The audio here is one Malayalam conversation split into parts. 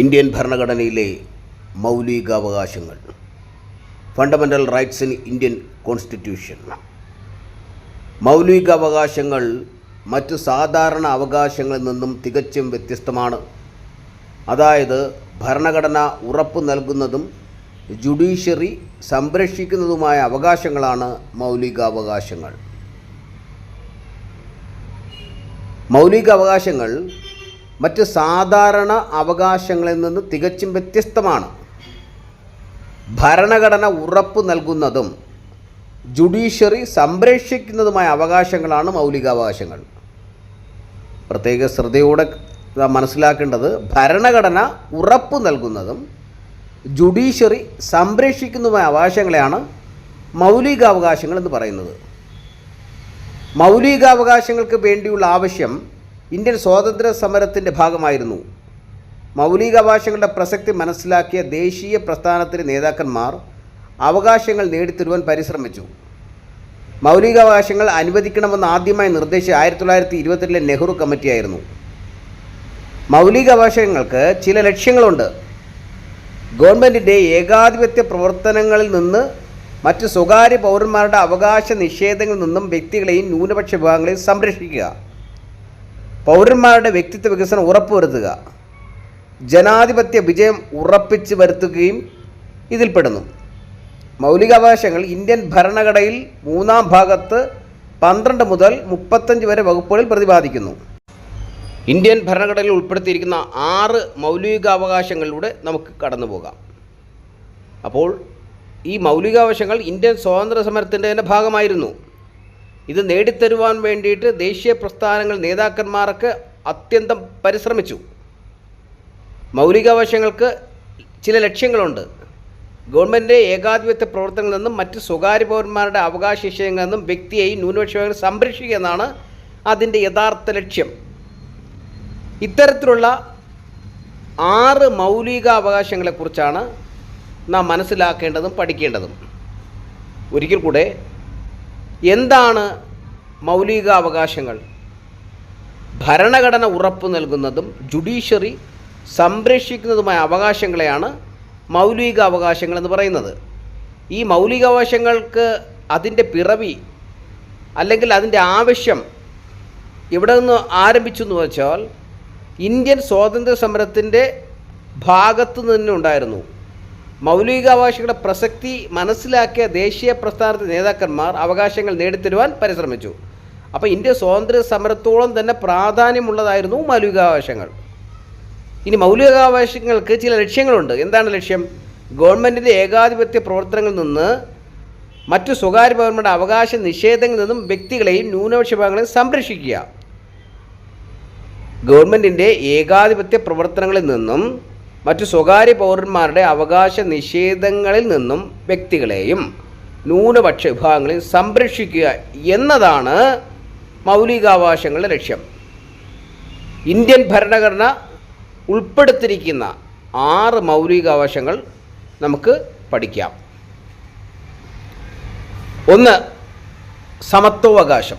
ഇന്ത്യൻ ഭരണഘടനയിലെ മൗലികാവകാശങ്ങൾ. Fundamental rights in Indian constitution മൗലികാവകാശങ്ങൾ മറ്റു സാധാരണ അവകാശങ്ങളിൽ നിന്നും തികച്ചും വ്യത്യസ്തമാണ്. അതായത് ഭരണഘടന ഉറപ്പ് നൽകുന്നതും ജുഡീഷ്യറി സംരക്ഷിക്കുന്നതുമായ അവകാശങ്ങളാണ് മൗലികാവകാശങ്ങൾ. മൗലികാവകാശങ്ങൾ മറ്റ് സാധാരണ അവകാശങ്ങളിൽ നിന്ന് തികച്ചും വ്യത്യസ്തമാണ്. ഭരണഘടന ഉറപ്പ് നൽകുന്നതും ജുഡീഷ്യറി സംരക്ഷിക്കുന്നതുമായ അവകാശങ്ങളാണ് മൗലികാവകാശങ്ങൾ. പ്രത്യേക ശ്രദ്ധയോടെ മനസ്സിലാക്കേണ്ടത് ഭരണഘടന ഉറപ്പ് നൽകുന്നതും ജുഡീഷ്യറി സംരക്ഷിക്കുന്നതുമായ അവകാശങ്ങളെയാണ് മൗലികാവകാശങ്ങൾ എന്ന് പറയുന്നത്. മൗലികാവകാശങ്ങൾക്ക് വേണ്ടിയുള്ള ആവശ്യം ഇന്ത്യൻ സ്വാതന്ത്ര്യ സമരത്തിന്റെ ഭാഗമായിരുന്നു. മൗലികാവകാശങ്ങളുടെ പ്രസക്തി മനസ്സിലാക്കിയ ദേശീയ പ്രസ്ഥാനത്തിലെ നേതാക്കന്മാർ അവകാശങ്ങൾ നേടിത്തരുവാൻ പരിശ്രമിച്ചു. മൗലികാവകാശങ്ങൾ അനുവദിക്കണമെന്ന് ആദ്യമായി നിർദ്ദേശിച്ച ആയിരത്തി തൊള്ളായിരത്തി ഇരുപത്തിരണ്ടിലെ നെഹ്റു കമ്മിറ്റിയായിരുന്നു. മൗലികാവകാശങ്ങൾക്ക് ചില ലക്ഷ്യങ്ങളുണ്ട്. ഗവൺമെന്റിന്റെ ഏകാധിപത്യ പ്രവർത്തനങ്ങളിൽ നിന്ന് മറ്റ് സ്വകാര്യ പൗരന്മാരുടെ അവകാശ നിഷേധങ്ങളിൽ നിന്നും വ്യക്തികളെയും ന്യൂനപക്ഷ വിഭാഗങ്ങളെയും സംരക്ഷിക്കുക. പൗരന്മാരുടെ വ്യക്തിത്വ വികസനം ഉറപ്പുവരുത്തുക. ജനാധിപത്യ വിജയം ഉറപ്പിച്ച് വരുത്തുകയും ഇതിൽപ്പെടുന്നു. മൗലികാവകാശങ്ങൾ ഇന്ത്യൻ ഭരണഘടനയിൽ മൂന്നാം ഭാഗത്ത് പന്ത്രണ്ട് മുതൽ മുപ്പത്തഞ്ച് വരെ വകുപ്പുകളിൽ പ്രതിപാദിക്കുന്നു. ഇന്ത്യൻ ഭരണഘടനയിൽ ഉൾപ്പെടുത്തിയിരിക്കുന്ന ആറ് മൗലികാവകാശങ്ങളിലൂടെ നമുക്ക് കടന്നു പോകാം അപ്പോൾ ഈ മൗലികാവകാശങ്ങൾ ഇന്ത്യൻ സ്വാതന്ത്ര്യ സമരത്തിന്റെ തന്നെ ഭാഗമായിരുന്നു. ഇത് നേടിത്തരുവാൻ വേണ്ടിയിട്ട് ദേശീയ പ്രസ്ഥാനങ്ങൾ നേതാക്കന്മാർക്ക് അത്യന്തം പരിശ്രമിച്ചു. മൗലികാവശ്യങ്ങൾക്ക് ചില ലക്ഷ്യങ്ങളുണ്ട്. ഗവൺമെന്റിന്റെ ഏകാധിപത്യ പ്രവർത്തനങ്ങളിൽ നിന്നും മറ്റ് സ്വകാര്യ പൗരന്മാരുടെ അവകാശ വിഷയങ്ങളിൽ നിന്നും വ്യക്തിയെയും ന്യൂനപക്ഷ സംരക്ഷിക്കുക എന്നാണ് അതിന്റെ യഥാർത്ഥ ലക്ഷ്യം. ഇത്തരത്തിലുള്ള ആറ് മൗലിക അവകാശങ്ങളെക്കുറിച്ചാണ് നാം മനസ്സിലാക്കേണ്ടതും പഠിക്കേണ്ടതും. ഒരിക്കൽ കൂടെ എന്താണ് മൗലികാവകാശങ്ങൾ? ഭരണഘടന ഉറപ്പ് നൽകുന്നതും ജുഡീഷ്യറി സംരക്ഷിക്കുന്നതുമായ അവകാശങ്ങളെയാണ് മൗലിക അവകാശങ്ങൾ എന്ന് പറയുന്നത്. ഈ മൗലികാവകാശങ്ങൾക്ക് അതിന്റെ പിറവി അല്ലെങ്കിൽ അതിന്റെ ആവശ്യം ഇവിടെ നിന്ന് ആരംഭിച്ചു എന്ന് വെച്ചാൽ ഇന്ത്യൻ സ്വാതന്ത്ര്യ സമരത്തിന്റെ ഭാഗത്തു നിന്ന് ഉണ്ടായിരുന്നു. മൗലികാവകാശങ്ങളുടെ പ്രസക്തി മനസ്സിലാക്കിയ ദേശീയ പ്രസ്ഥാനത്തെ നേതാക്കന്മാർ അവകാശങ്ങൾ നേടിത്തരുവാൻ പരിശ്രമിച്ചു. അപ്പോൾ ഇന്ത്യ സ്വാതന്ത്ര്യ സമരത്തോളം തന്നെ പ്രാധാന്യമുള്ളതായിരുന്നു മൗലികാവകാശങ്ങൾ. ഇനി മൗലികാവകാശങ്ങൾക്ക് ചില ലക്ഷ്യങ്ങളുണ്ട്. എന്താണ് ലക്ഷ്യം? ഗവൺമെന്റിന്റെ ഏകാധിപത്യ പ്രവർത്തനങ്ങളിൽ നിന്ന് മറ്റു സ്വകാര്യ പൗരന്മാരുടെ അവകാശ നിഷേധങ്ങളിൽ നിന്നും വ്യക്തികളെയും ന്യൂനപക്ഷ വിഭാഗങ്ങളെയും സംരക്ഷിക്കുക. ഗവൺമെന്റിന്റെ ഏകാധിപത്യ പ്രവർത്തനങ്ങളിൽ നിന്നും മറ്റു സ്വകാര്യ പൗരന്മാരുടെ അവകാശ നിഷേധങ്ങളിൽ നിന്നും വ്യക്തികളെയും ന്യൂനപക്ഷ വിഭാഗങ്ങളെയും സംരക്ഷിക്കുക എന്നതാണ് മൗലികാവകാശങ്ങളുടെ ലക്ഷ്യം. ഇന്ത്യൻ ഭരണഘടന ഉൾപ്പെടുത്തിയിരിക്കുന്ന ആറ് മൗലികാവകാശങ്ങൾ നമുക്ക് പഠിക്കാം. ഒന്ന് സമത്വാവകാശം.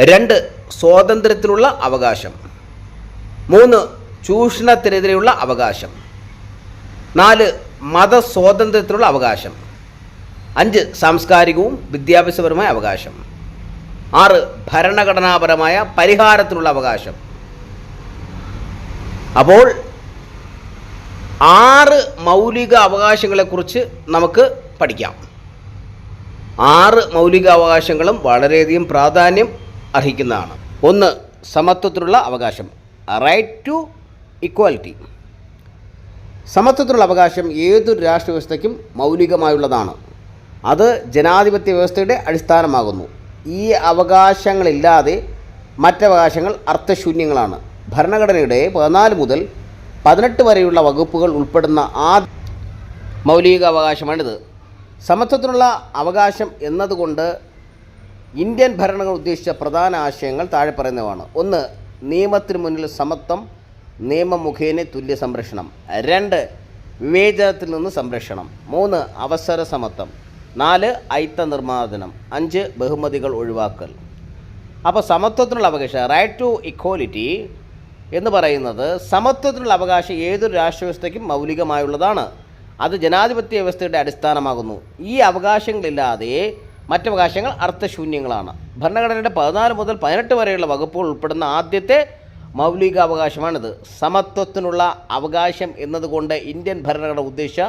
രണ്ട് സ്വാതന്ത്ര്യത്തിനുള്ള അവകാശം. മൂന്ന് ചൂഷണത്തിനെതിരെയുള്ള അവകാശം. നാല് മതസ്വാതന്ത്ര്യത്തിനുള്ള അവകാശം. അഞ്ച് സാംസ്കാരികവും വിദ്യാഭ്യാസപരമായ അവകാശം. ആറ് ഭരണഘടനാപരമായ പരിഹാരത്തിനുള്ള അവകാശം. അപ്പോൾ ആറ് മൗലിക അവകാശങ്ങളെക്കുറിച്ച് നമുക്ക് പഠിക്കാം. ആറ് മൗലിക അവകാശങ്ങളും വളരെയധികം പ്രാധാന്യം അർഹിക്കുന്നതാണ്. ഒന്ന് സമത്വത്തിനുള്ള അവകാശം. റൈറ്റ് ടു ഇക്വാലിറ്റി സമത്വത്തിനുള്ള അവകാശം ഏതൊരു രാഷ്ട്ര വ്യവസ്ഥയ്ക്കും മൗലികമായുള്ളതാണ്. അത് ജനാധിപത്യ വ്യവസ്ഥയുടെ അടിസ്ഥാനമാകുന്നു. ഈ അവകാശങ്ങളില്ലാതെ മറ്റവകാശങ്ങൾ അർത്ഥശൂന്യങ്ങളാണ്. ഭരണഘടനയുടെ പതിനാല് മുതൽ പതിനെട്ട് വരെയുള്ള വകുപ്പുകൾ ഉൾപ്പെടുന്ന ആ മൗലിക അവകാശമാണിത്. സമത്വത്തിനുള്ള അവകാശം എന്നതുകൊണ്ട് ഇന്ത്യൻ ഭരണഘടന ഉദ്ദേശിച്ച പ്രധാന ആശയങ്ങൾ താഴെ പറയുന്നതാണ് ഒന്ന് നിയമത്തിന് മുന്നിൽ സമത്വം. നിയമം മുഖേന തുല്യ സംരക്ഷണം. രണ്ട് വിവേചനത്തിൽ നിന്ന് സംരക്ഷണം. മൂന്ന് അവസര സമത്വം. നാല് ഐത്ത നിർമ്മാർജനം. അഞ്ച് ബഹുമതികൾ ഒഴിവാക്കൽ. അപ്പോൾ സമത്വത്തിനുള്ള അവകാശം റൈറ്റ് ടു ഇക്വാലിറ്റി എന്ന് പറയുന്നത് സമത്വത്തിനുള്ള അവകാശം ഏതൊരു രാഷ്ട്രവ്യവസ്ഥയ്ക്കും മൗലികമായുള്ളതാണ്. അത് ജനാധിപത്യ വ്യവസ്ഥയുടെ അടിസ്ഥാനമാകുന്നു. ഈ അവകാശങ്ങളില്ലാതെ മറ്റവകാശങ്ങൾ അർത്ഥശൂന്യങ്ങളാണ്. ഭരണഘടനയുടെ പതിനാല് മുതൽ പതിനെട്ട് വരെയുള്ള വകുപ്പുകൾ ഉൾപ്പെടുന്ന ആദ്യത്തെ മൗലിക അവകാശമാണിത് സമത്വത്തിനുള്ള അവകാശം എന്നതുകൊണ്ട് ഇന്ത്യൻ ഭരണഘടന ഉദ്ദേശ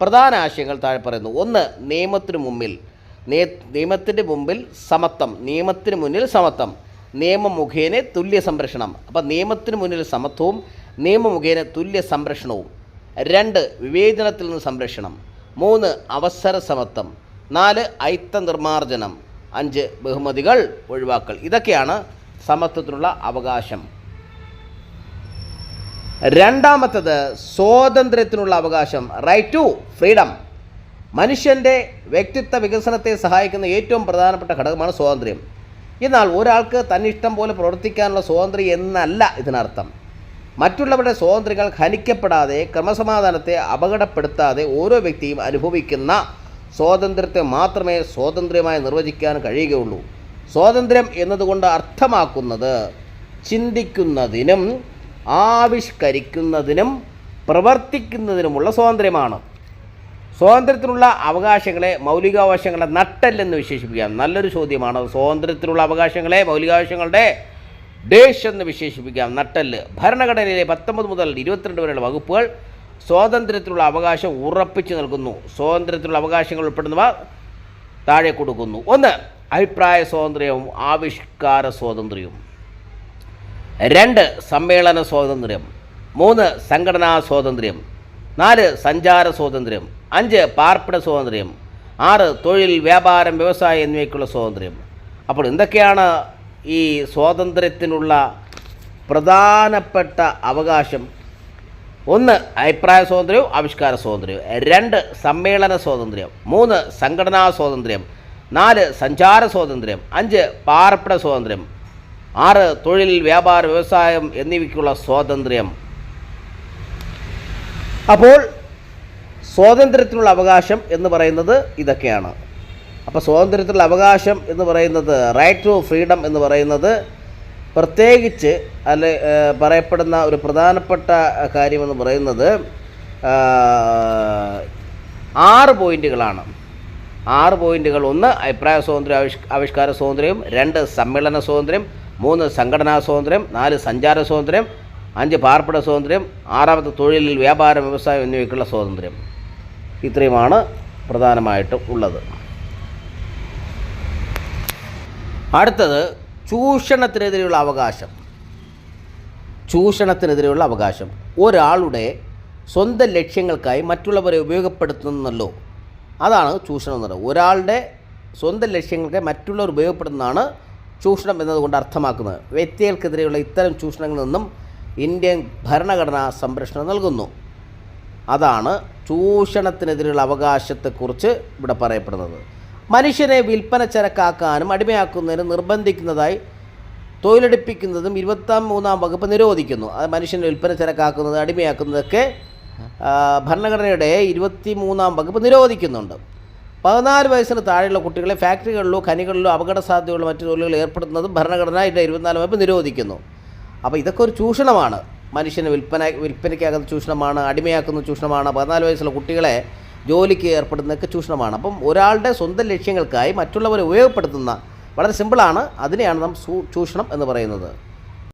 പ്രധാന ആശയങ്ങൾ താഴെ പറയുന്നു. ഒന്ന് നിയമത്തിനു മുമ്പിൽ. നിയമത്തിന്റെ മുമ്പിൽ സമത്വം. നിയമത്തിന് മുന്നിൽ സമത്വം. നിയമം മുഖേന തുല്യ സംരക്ഷണം. അപ്പം നിയമത്തിന് മുന്നിൽ സമത്വവും നിയമം മുഖേന തുല്യ സംരക്ഷണവും. രണ്ട് വിവേചനത്തിൽ നിന്ന് സംരക്ഷണം. മൂന്ന് അവസര സമത്വം. നാല് ഐത്ത നിർമാർജനം അഞ്ച് ബഹുമതികൾ ഒഴിവാക്കൽ. ഇതൊക്കെയാണ് സമത്വത്തിനുള്ള അവകാശം. രണ്ടാമത്തത് സ്വാതന്ത്ര്യത്തിനുള്ള അവകാശം റൈറ്റ് ടു ഫ്രീഡം മനുഷ്യന്റെ വ്യക്തിത്വ വികസനത്തെ സഹായിക്കുന്ന ഏറ്റവും പ്രധാനപ്പെട്ട ഘടകമാണ് സ്വാതന്ത്ര്യം. എന്നാൽ ഒരാൾക്ക് തന്നിഷ്ടം പോലെ പ്രവർത്തിക്കാനുള്ള സ്വാതന്ത്ര്യം എന്നല്ല ഇതിനർത്ഥം. മറ്റുള്ളവരുടെ സ്വാതന്ത്ര്യങ്ങൾ ഹനിക്കപ്പെടാതെ ക്രമസമാധാനത്തെ അപകടപ്പെടുത്താതെ ഓരോ വ്യക്തിയും അനുഭവിക്കുന്ന സ്വാതന്ത്ര്യത്തെ മാത്രമേ സ്വാതന്ത്ര്യമായി നിർവചിക്കാൻ കഴിയുകയുള്ളൂ. സ്വാതന്ത്ര്യം എന്നതുകൊണ്ട് അർത്ഥമാക്കുന്നത് ചിന്തിക്കുന്നതിനും ആവിഷ്കരിക്കുന്നതിനും പ്രവർത്തിക്കുന്നതിനുമുള്ള സ്വാതന്ത്ര്യമാണ്. സ്വാതന്ത്ര്യത്തിനുള്ള അവകാശങ്ങളെ മൗലികാവകാശങ്ങളെ നട്ടല്ലെന്ന് വിശേഷിപ്പിക്കാം നല്ലൊരു ചോദ്യമാണ്. സ്വാതന്ത്ര്യത്തിനുള്ള അവകാശങ്ങളെ മൗലികാവകാശങ്ങളുടെ ഡേഷ് എന്ന് വിശേഷിപ്പിക്കാം നട്ടല്ല്. ഭരണഘടനയിലെ പത്തൊമ്പത് മുതൽ ഇരുപത്തിരണ്ട് വരെയുള്ള വകുപ്പുകൾ സ്വാതന്ത്ര്യത്തിനുള്ള അവകാശം ഉറപ്പിച്ചു നൽകുന്നു. സ്വാതന്ത്ര്യത്തിലുള്ള അവകാശങ്ങൾ ഉൾപ്പെടുന്നവ താഴെ കൊടുക്കുന്നു. ഒന്ന് അഭിപ്രായ സ്വാതന്ത്ര്യവും ആവിഷ്കാര സ്വാതന്ത്ര്യവും. രണ്ട് സമ്മേളന സ്വാതന്ത്ര്യം മൂന്ന് സംഘടനാ സ്വാതന്ത്ര്യം നാല് സഞ്ചാര സ്വാതന്ത്ര്യം അഞ്ച് പാർപ്പിട സ്വാതന്ത്ര്യം ആറ് തൊഴിൽ വ്യാപാരം വ്യവസായം എന്നിവയ്ക്കുള്ള സ്വാതന്ത്ര്യം. അപ്പോൾ എന്തൊക്കെയാണ് ഈ സ്വാതന്ത്ര്യത്തിനുള്ള പ്രധാനപ്പെട്ട അവകാശം? ഒന്ന് അഭിപ്രായ സ്വാതന്ത്ര്യവും ആവിഷ്കാര സ്വാതന്ത്ര്യവും. രണ്ട് സമ്മേളന സ്വാതന്ത്ര്യം. മൂന്ന് സംഘടനാ സ്വാതന്ത്ര്യം. നാല് സഞ്ചാര സ്വാതന്ത്ര്യം. അഞ്ച് പാർപ്പിട സ്വാതന്ത്ര്യം. ആറ് തൊഴിൽ വ്യാപാര വ്യവസായം എന്നിവയ്ക്കുള്ള സ്വാതന്ത്ര്യം. അപ്പോൾ സ്വാതന്ത്ര്യത്തിനുള്ള അവകാശം എന്ന് പറയുന്നത് ഇതൊക്കെയാണ്. അപ്പോൾ സ്വാതന്ത്ര്യത്തിനുള്ള അവകാശം എന്ന് പറയുന്നത് റൈറ്റ് ടു ഫ്രീഡം എന്ന് പറയുന്നത് പ്രത്യേകിച്ച് അല്ലെ പറയപ്പെടുന്ന ഒരു പ്രധാനപ്പെട്ട കാര്യമെന്ന് പറയുന്നത് ആറ് പോയിന്റുകളാണ് ആറ് പോയിന്റുകൾ ഒന്ന് അഭിപ്രായ സ്വാതന്ത്ര്യം ആവിഷ് ആവിഷ്കാര സ്വാതന്ത്ര്യം രണ്ട് സമ്മേളന സ്വാതന്ത്ര്യം മൂന്ന് സംഘടനാ സ്വാതന്ത്ര്യം നാല് സഞ്ചാര സ്വാതന്ത്ര്യം അഞ്ച് പാർപ്പിട സ്വാതന്ത്ര്യം ആറാമത്തെ തൊഴിലിൽ വ്യാപാര വ്യവസായം എന്നിവയ്ക്കുള്ള സ്വാതന്ത്ര്യം. ഇത്രയുമാണ് പ്രധാനമായിട്ടും ഉള്ളത്. അടുത്തത് ചൂഷണത്തിനെതിരെയുള്ള അവകാശം. ചൂഷണത്തിനെതിരെയുള്ള അവകാശം. ഒരാളുടെ സ്വന്തം ലക്ഷ്യങ്ങൾക്കായി മറ്റുള്ളവരെ ഉപയോഗപ്പെടുത്തുന്നല്ലോ. അതാണ് ചൂഷണം എന്ന് പറയുന്നത്. ഒരാളുടെ സ്വന്തം ലക്ഷ്യങ്ങൾക്കായി മറ്റുള്ളവർ ഉപയോഗപ്പെടുത്തുന്നതാണ് ചൂഷണം എന്നതുകൊണ്ട് അർത്ഥമാക്കുന്നത്. വ്യക്തികൾക്കെതിരെയുള്ള ഇത്തരം ചൂഷണങ്ങളിൽ നിന്നും ഇന്ത്യൻ ഭരണഘടന സംരക്ഷണം നൽകുന്നു. അതാണ് ചൂഷണത്തിനെതിരെയുള്ള അവകാശത്തെക്കുറിച്ച് ഇവിടെ പറയപ്പെടുന്നത്. മനുഷ്യനെ വിൽപ്പന ചരക്കാക്കാനും അടിമയാക്കുന്നതിനും നിർബന്ധിക്കുന്നതായി തൊഴിലെടുപ്പിക്കുന്നതും ഇരുപത്താം മൂന്നാം വകുപ്പ് നിരോധിക്കുന്നു. അത് മനുഷ്യനെ വിൽപ്പന ചരക്കാക്കുന്നത് അടിമയാക്കുന്നതൊക്കെ ഭരണഘടനയുടെ ഇരുപത്തി മൂന്നാം വകുപ്പ് നിരോധിക്കുന്നുണ്ട്. പതിനാല് വയസ്സിന് താഴെയുള്ള കുട്ടികളെ ഫാക്ടറികളിലോ ഖനികളിലോ അപകട സാധ്യതയുള്ള മറ്റു ജോലികൾ ഏർപ്പെടുത്തുന്നതും ഇതിന്റെ ഇരുപത്തിനാല് വകുപ്പ് നിരോധിക്കുന്നു. അപ്പോൾ ഇതൊക്കെ ഒരു ചൂഷണമാണ്. മനുഷ്യന് വിൽപ്പന വിൽപ്പനയ്ക്കാകുന്ന ചൂഷണമാണ് അടിമയാക്കുന്ന ചൂഷണമാണ്. പതിനാല് വയസ്സുള്ള കുട്ടികളെ ജോലിക്ക് ഏർപ്പെടുന്നതൊക്കെ ചൂഷണമാണ്. അപ്പം ഒരാളുടെ സ്വന്തം ലക്ഷ്യങ്ങൾക്കായി മറ്റുള്ളവരെ ഉപയോഗപ്പെടുത്തുന്ന വളരെ സിമ്പിളാണ്. അതിനെയാണ് നാം ചൂഷണം എന്ന് പറയുന്നത്.